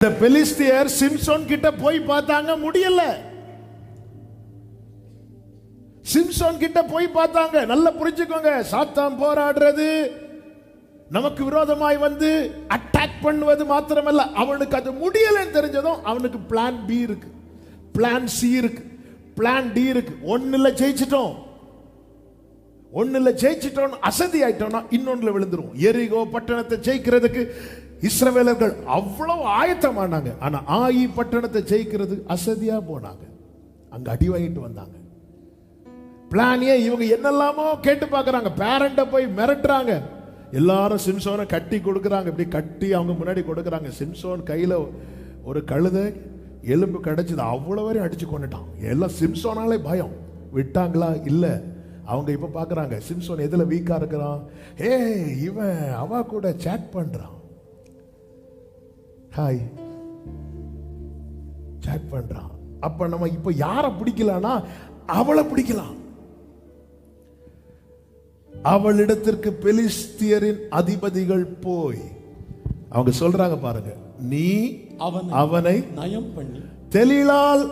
இந்த பெலிஸ்தியர் சிம்சோன் கிட்ட போய் பார்த்தாங்க முடியல. சிம்சோன் கிட்ட போய் பார்த்தாங்க நல்லா புரிஞ்சுக்கோங்க சாத்தான் போராடுறது நமக்கு விரோதமாய் வந்து அட்டாக் பண்ணுவது மாத்திரமல்ல அவனுக்கு அது முடியலன்னு தெரிஞ்சதும் அவனுக்கு பிளான் பி இருக்கு. பிளான் சி இருக்கு. பிளான் டி இருக்கு. ஒன்னுல ஜெயிச்சிட்டோம். ஒன்னுல ஜெயிச்சிட்டோம் அசதி ஆயிட்டோம்னா இன்னொன்னுல விழுந்துரும் எரிகோ பட்டணத்தை ஜெயிக்கிறதுக்கு இஸ்ரவேலர்கள் அவ்வளவு ஆயத்தமானாங்க. ஆனால் ஆயி பட்டணத்தை ஜெயிக்கிறது அசதியாக போனாங்க. அங்கே அடி வாங்கிட்டு வந்தாங்க. பிளானியே இவங்க என்னெல்லாமோ கேட்டு பார்க்குறாங்க. பேரண்ட்டை போய் மிரட்டுறாங்க. எல்லாரும் சிம்சோனை கட்டி கொடுக்குறாங்க. இப்படி கட்டி அவங்க முன்னாடி கொடுக்குறாங்க. சிம்சோன் கையில் ஒரு கழுதை எலும்பு கிடச்சிது அவ்வளோ வரையும் அடிச்சு கொண்டுட்டான். எல்லாம் சிம்சோனாலே பயம். விட்டாங்களா? இல்லை. அவங்க இப்போ பார்க்குறாங்க. சிம்சோன் எதில் வீக்காக இருக்கிறான்? ஏ இவன் அவ கூட சேட் பண்ணுறான் ஹாய் சேட் பண்றான் அப்ப நம்ம இப்ப யாரை பிடிக்கலாம்னா அவளை பிடிக்கலாம். அவளிடத்திற்கு பெலிஸ்தியரின் அதிபதிகள் போய் அவங்க சொல்றாங்க பாருங்க நீ அவனை அவனை நயம் பண்ணி தெளிலால்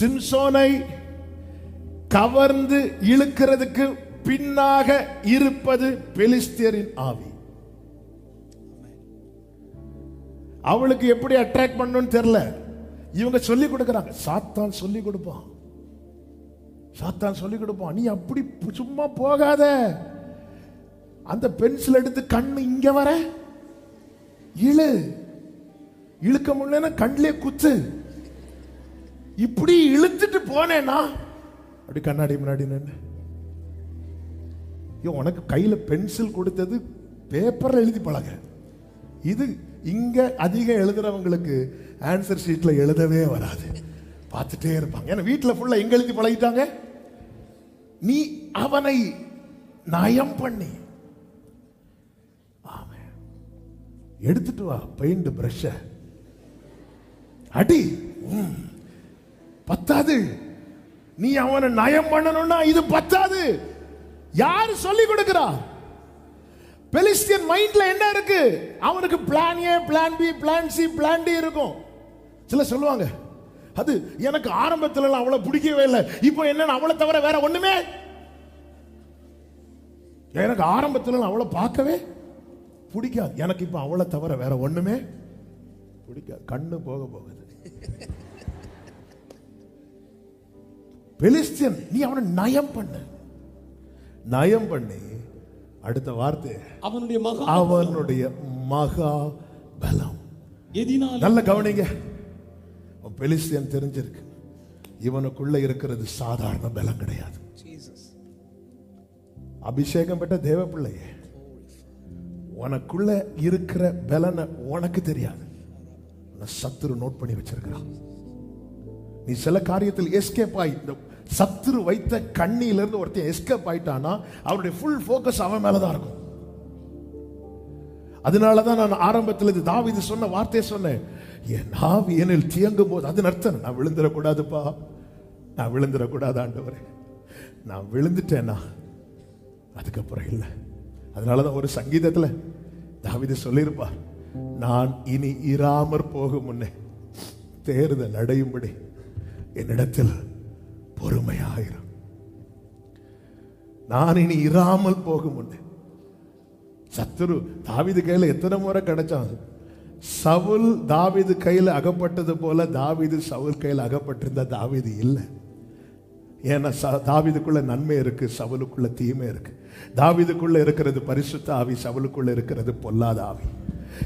சிம்சோனை கவர்ந்து இழுக்கிறதுக்கு பின்னாக இருப்பது பெலிஸ்தியரின் ஆவி. அவளுக்கு எப்படி அட்ராக்ட் பண்ணணும்னு தெரியல. இவங்க சொல்லி கொடுக்குறாங்க. சாத்தான் சொல்லி கொடுப்பான். சாத்தான் சொல்லி கொடுப்பான். நீ அப்படி சும்மா போகாத. அந்த பென்சில் எடுத்து கண்ணு இங்க வர. இழு. இழுக்க முடியலன்னா கண்ணிலே குத்து. இப்படி இழுத்துட்டு போனேன்னா அப்படி கண்ணாடி முன்னாடி நின்று ஐயோ உனக்கு கையில பென்சில் கொடுத்தது பேப்பர்ல எழுதி பழக. இது இங்கே அதிகம் எழுதுறவங்களுக்கு ஆன்சர் ஷீட்டில் எழுதவே வராது. பார்த்துட்டே இருப்பாங்க. ஏன்னா வீட்டில் ஃபுல்லாக எங்கே எழுதி பழகிட்டாங்க? நீ அவனை நயம் பண்ணி. ஆமாம். எடுத்துட்டு வா பெயிண்ட் பிரஷ அடி. பத்தாது. நீ அவனை நயம் பண்ணணும்னா இது பத்தாது. யார் சொல்லி கொடுக்கிறான் பெலிஸ்தியன் மைண்ட்ல என்ன இருக்கு? அவனுக்கு plan A plan B plan C plan D இருக்கும். சில சொல்லுவாங்க அது எனக்கு ஆரம்பத்துல அவ்வளோ அவளை பிடிக்கவே இல்லை. இப்போ என்ன அவளை தவிர வேற ஒண்ணுமே? எனக்கு ஆரம்பத்துல எல்லாம் அவளை பார்க்கவே பிடிக்காது. எனக்கு இப்போ அவளை தவிர வேற ஒண்ணுமே பிடிக்காது. கண்ணு போக போகுது. பெலிஸ்தியன் நீ அவனை நயம் பண்ணு. நயம் பண்ணி. அடுத்த வார்த்தை. அவனுடைய மகா அவனுடைய மகா பலம். எதினால் நல்ல கவனிங்க. பெலிஸ்தியன் தெரிஞ்சிருக்கு. இவனுக்குள்ள இருக்கிறது சாதாரண பலம் கிடையாது. அபிஷேகம் பெற்ற தேவ பிள்ளையே. உனக்குள்ள இருக்கிற பலனை உனக்கு தெரியாது. சத்துரு நோட் பண்ணி வச்சிருக்கிறான். நீ சில காரியத்தில் எஸ்கேப் ஆகி இந்த சத்துரு வைத்த கண்ணியிலிருந்து ஒருத்தன் எஸ்கேப் ஆயிட்டான்னா அவருடைய ஃபுல் ஃபோக்கஸ் அவன் மேலே தான் இருக்கும். அதனால தான் நான் ஆரம்பத்தில் இது தாவீது சொன்ன வார்த்தையை சொன்னேன். என் நாவி ஏனில் தியங்கும் போது அது அர்த்தம் நான் விழுந்துடக்கூடாதுப்பா. நான் விழுந்துடக்கூடாது ஆண்டவரே. நான் விழுந்துட்டேனா அதுக்கப்புறம் இல்லை. அதனால தான் ஒரு சங்கீதத்தில் தாவீது சொல்லியிருப்பார் நான் இனி இராமற் போகும் முன்னே தேர்தல் அடையும்படி என்னிடத்தில் பொறுமையாயிரும். நான் இனி இராமல் போக சத்துரு தாவிது கையில எத்தனை முறை கிடைச்சான்? சவுல் தாவிது கையில அகப்பட்டது போல தாவிது சவுல் கையில் அகப்பட்டிருந்த தாவிது இல்லை. ஏன்னா ச- தாவிதுக்குள்ள நன்மை இருக்கு சவுலுக்குள்ள தீமை இருக்கு. தாவீதுக்குள்ள இருக்கிறது பரிசுத்த ஆவி சவுலுக்குள்ள இருக்கிறது பொல்லாத ஆவி.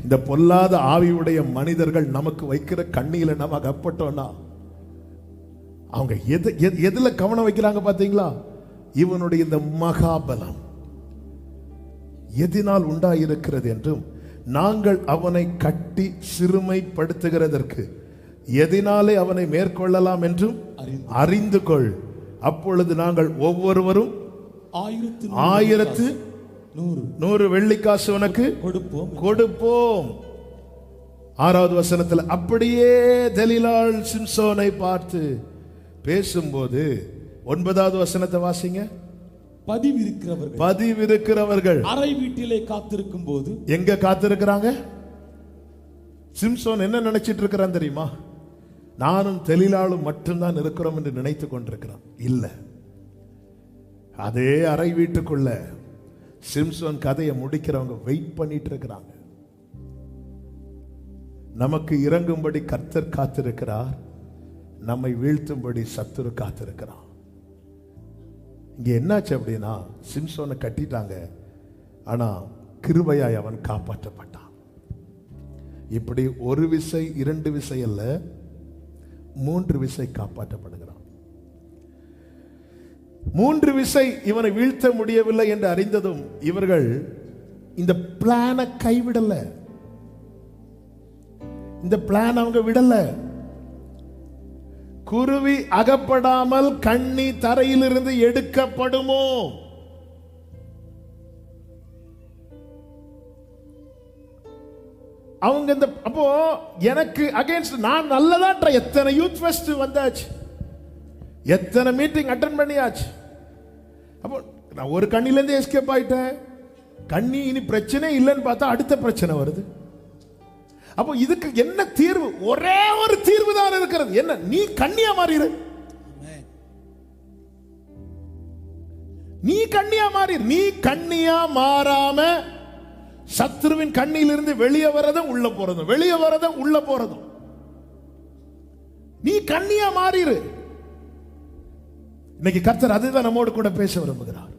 இந்த பொல்லாத ஆவியுடைய மனிதர்கள் நமக்கு வைக்கிற கண்ணியில நம்ம அகப்பட்டோம்னா அவங்க எது எது- எதுல கவனம் வைக்கிறாங்க பாத்தீங்களா? இவனுடைய இந்த மகாபலம். எதினால் உண்டாயிருக்கிறது என்றும் நாங்கள் அவனை கட்டி சிறுமைப்படுத்துகிறதற்கு எதினாலே அவனை மேற்கொள்ளலாம் என்றும் அறிந்து கொள். அப்பொழுது நாங்கள் ஒவ்வொருவரும் ஆயிரத்து ஆயிரத்து நூறு. நூறு வெள்ளிக்காசு உனக்கு கொடுப்போம். கொடுப்போம். ஆறாவது வசனத்தில் அப்படியே தெலிலாள் சிம்சோனை பார்த்து பேசும்போது ஒன்பதாவது வசனத்தை வாசிங்க. பதிவிருக்கிறவர்கள். பதிவிருக்கிறவர்கள். அறை வீட்டிலே காத்திருக்கும் போது எங்க காத்திருக்கிறாங்க? சிம்சோன் என்ன நினைச்சிட்டு இருக்கிறான் தெரியுமா? நானும் தெளிலாளும் மட்டும்தான் இருக்கிறோம் என்று நினைத்து கொண்டிருக்கிறான். இல்ல. அதே அறை வீட்டுக்குள்ள சிம்சோன் கதையை முடிக்கிறவங்க வெயிட் பண்ணிட்டு இருக்கிறாங்க. நமக்கு இறங்கும்படி கர்த்தர் காத்திருக்கிறார். நம்மை வீழ்த்தும்படி சத்துரு காத்திருக்கிறான். இங்கே என்னாச்சு அப்படின்னா சிம்சோனை கட்டிட்டாங்க. ஆனால் கிருபையாய் அவன் காப்பாற்றப்பட்டான். இப்படி ஒரு விசை இரண்டு விசை அல்ல மூன்று விசை காப்பாற்றப்படுகிறான். மூன்று விசை இவனை வீழ்த்த முடியவில்லை என்று அறிந்ததும் இவர்கள் இந்த பிளானை கைவிடல. இந்த பிளான் அவங்க விடலை. குருவி அகப்படாமல் கண்ணி தரையிலிருந்து எடுக்கப்படுமோ? அவங்க இந்த அப்போ எனக்கு அகைன்ஸ்ட் நான் நல்லதா எத்தனை யூத் ஃபெஸ்ட் வந்தாச்சு. எத்தனை மீட்டிங் அட்டன் பண்ணியாச்சு. அப்போ நான் ஒரு கண்ணிலேருந்து எஸ்கேப் ஆயிட்டேன். கண்ணி இனி பிரச்சனை இல்லைன்னு பார்த்தா அடுத்த பிரச்சனை வருது. அப்போ இதுக்கு என்ன தீர்வு? ஒரே ஒரு தீர்வு தான் இருக்கிறது. என்ன? நீ கண்ணியா மாறிடு நீ கண்ணியா மாறி நீ கண்ணியா மாறாம சத்ருவின் கண்ணிலிருந்து வெளியே வரதும் உள்ள போறதும் வெளியே வரதும் உள்ள போறதும். நீ கண்ணியா மாறிடு இன்னைக்கு கர்த்தர் அதுதான் நம்மோடு கூட பேச விரும்புகிறார்.